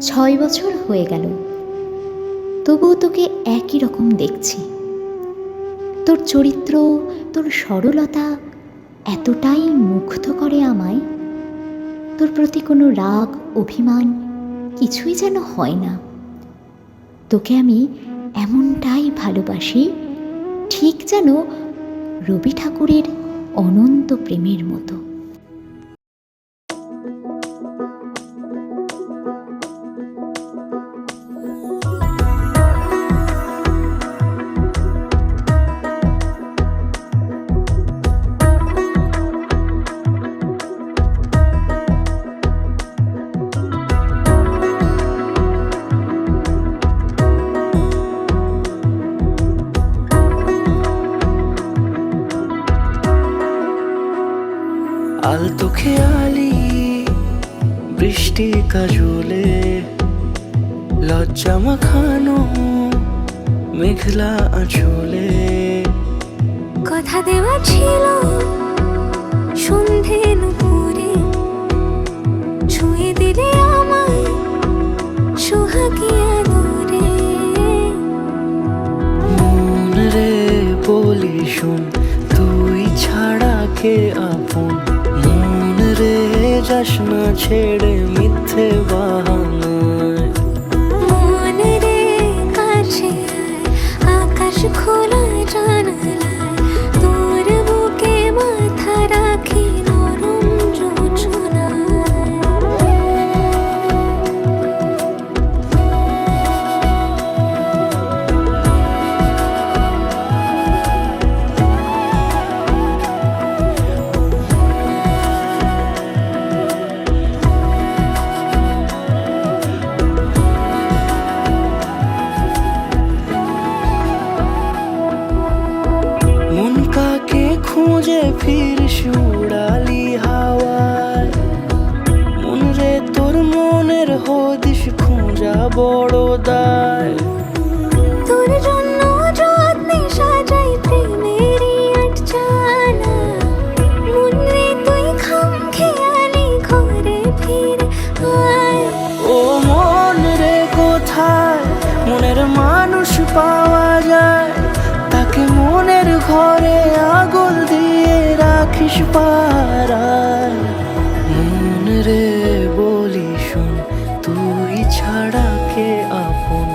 ছয় বছর হয়ে গেল। তবুও তোকে একই রকম দেখছি। তোর চরিত্র, তোর সরলতা এতটাই মুগ্ধ করে আমায়। তোর প্রতি কোনো রাগ, অভিমান কিছুই যেন হয় না। তোকে আমি এমনটাই ভালোবাসি, ঠিক যেন রবি ঠাকুরের অনন্ত প্রেমের মতো। আলতো খেয়ালি বৃষ্টি কাজলে লজ্জা মাখানো মেঘলা আঁচলে। কথা দেওয়া ছিল সন্ধে নুপুরে ছুঁয়ে দিলে আমায় সোহাগিয়া দূরে মন রে বলি শুন তুই ছাড়া কে রে যাস না ছেড়ে মিথ্যে বাহানায় ফির উড়ালি হাওয়ায়। মন রে তোর মনের হদিস খোঁজা বড় দায়। তোর জন্য যত্নে সাজাই প্রেমেরই আটচালা মনে তুই খাম খেয়ালি ঘরে ফিরে আয়। ও মন রে কোথায়? মনের মানুষ পাওয়া যায়। তাকে মনের ঘরে আগুন দিয়ে রাখিস পাড়ায়। মন রে বলি শুন তুই ছাড়া কে আপন?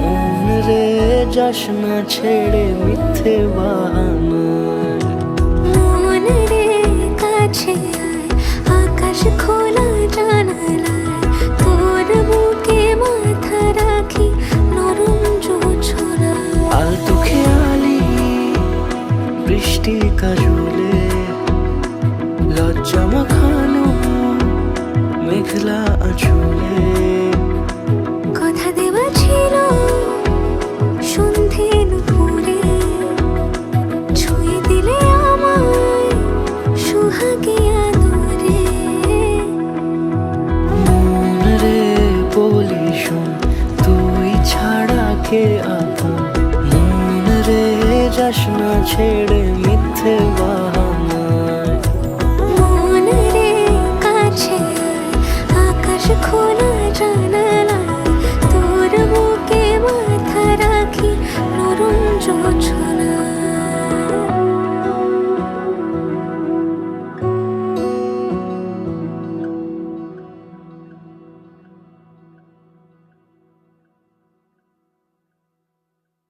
মন রে যাস না ছেড়ে মিথ্যে বাহানায় মন রে কাছে আকাশ খোলা জানালায়। তোর বুকে মাথা রাখি নরম জোছনায় আলতো খেয়ালি বৃষ্টি কাজলে মাখানো মেঘলা আঁচলে। কথা দেওয়া ছিল সন্ধে নুপুরে ছুঁয়ে দিলে আমায় সোহাগিয়া দূরে মন রে বলি শুন তুই ছাড়া কে আপন? মন রে যাস না ছেড়ে মিথ্যে বাহানায় 说着